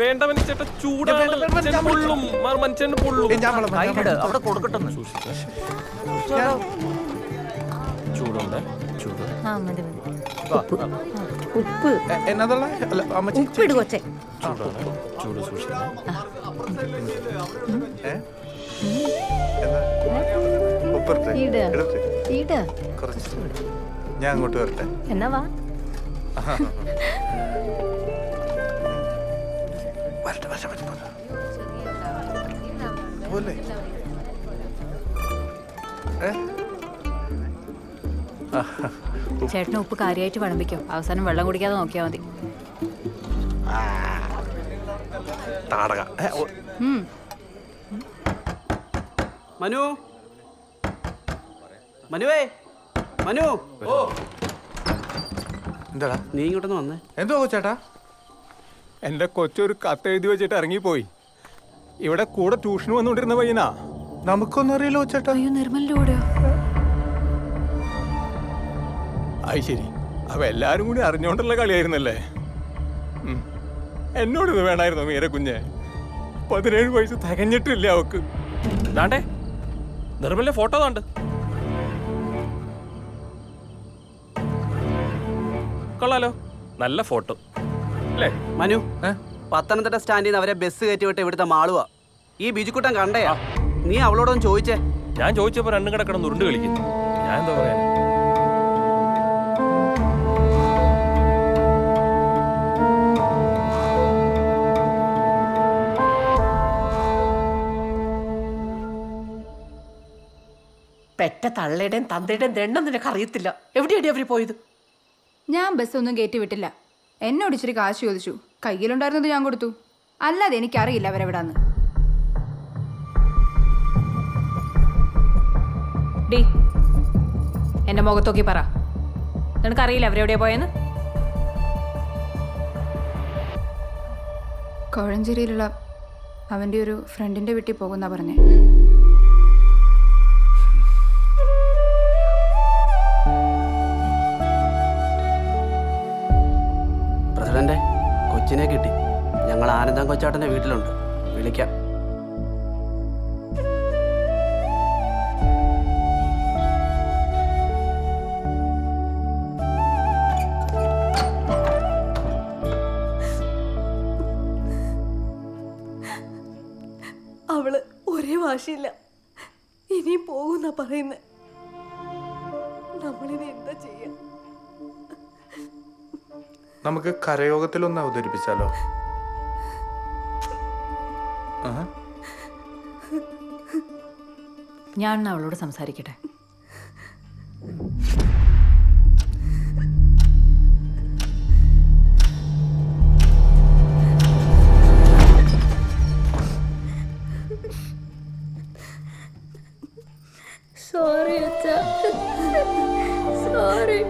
വേണ്ട മനുഷ്യേട്ട ചൂടാണ്. മനുഷ്യൻ പൊള്ളും മാ- മനുഷ്യന് പൊള്ളും. ഏയ് ഞാൻ വെള്ളം ഞാൻ കൈയിട് അവിടെ കൊടുക്കട്ടെന്ന്. ചൂടുണ്ട്. ചൂട്. ആ മതി മതി. ആ, ആ, ഉപ്പ്. എ- എന്നതുള്ള അല്ല അമ്മച്ചി ഉപ്പിട് കൊച്ചേ. ചൂടാണ്. ചൂട് സൂക്ഷിക്കണം ഞാൻ അങ്ങോട്ട് വരട്ടെ. എന്നാ വാ. പോലെ ചേട്ടന് ഉപ്പ് കാര്യമായിട്ട് വിളമ്പിക്കോ അവസാനം വെള്ളം കുടിക്കാതെ നോക്കിയാ മതി. മനു? മനുവേ മനു? ഓ. എന്താടാ നീ ഇങ്ങോട്ടൊന്ന് വന്നേ. എന്തോ ചേട്ടാ എന്റെ കൊച്ചൊരു കത്ത് എഴുതി വെച്ചിട്ട് ഇറങ്ങിപ്പോയി. ഇവിടെ കൂടെ ട്യൂഷന് വന്നുകൊണ്ടിരുന്ന പയ്യനാ. നമുക്കൊന്നും അറിയില്ലോ ചേട്ടാ. അയ്യോ അത് ശരി. അവ എല്ലാരും കൂടി അറിഞ്ഞോണ്ടുള്ള കളിയായിരുന്നല്ലേ? ഉം. എന്നോട് ഇത് വേണമായിരുന്നു മീര കുഞ്ഞെ. പതിനേഴ് വയസ്സ് തികഞ്ഞിട്ടില്ല അവക്ക്. ദാണ്ടേ നിർമ്മലിന്റെ ഫോട്ടോ താണ്ട് കൊള്ളാലോ. നല്ല ഫോട്ടോ. അല്ലേ? മനു? പത്തനംതിട്ട സ്റ്റാൻഡിൽ നിന്ന് അവരെ ബസ് കയറ്റി വിട്ട് ഇവിടുത്തെ മാളുവാ. ഈ ബിജുക്കുട്ടൻ കണ്ടയാ? നീ അവളോടൊന്ന് ചോദിച്ചേ. ഞാൻ ചോദിച്ചപ്പോ രണ്ടും കിടക്കണം ഉരുണ്ട് കളിക്കുന്നു. ഞാൻ എന്താ പറയാ? പെറ്റ തള്ളയുടെയും തന്തയുടെയും ദണ്ണം നിനക്ക് അറിയത്തില്ല എവിടെയാണ് അവർ പോയത്? ഞാൻ ബസ് ഒന്നും കയറ്റി വിട്ടില്ല. എന്നോട് ഇച്ചിരി കാശ് ചോദിച്ചു. കയ്യിലുണ്ടായിരുന്നത് ഞാൻ കൊടുത്തു. അല്ലാതെ എനിക്കറിയില്ല അവരെവിടാന്ന് ഡി എന്റെ മുഖത്തോക്കി പറ. നിനക്കറിയില്ല അവരെവിടെയാ പോയെന്ന്? കോഴഞ്ചേരിയിലുള്ള അവന്റെ ഒരു ഫ്രണ്ടിന്റെ വീട്ടിൽ പോകുന്ന പറഞ്ഞേ. കൊച്ചിനെ കിട്ടി. ഞങ്ങൾ ആനന്ദം കൊച്ചാട്ടന്റെ വീട്ടിലുണ്ട്. വിളിക്കാം. അവൾ ഒരേ വാശിയില്ല. ഇനിയും പോകുന്ന പറയുന്നത് നമ്മളിനി എന്താ ചെയ്യാ? നമുക്ക് കരയോഗത്തിലൊന്ന് അവതരിപ്പിച്ചാലോ? ഞാൻ അവളോട് സംസാരിക്കട്ടെ? സോറി അച്ഛ. സോറി.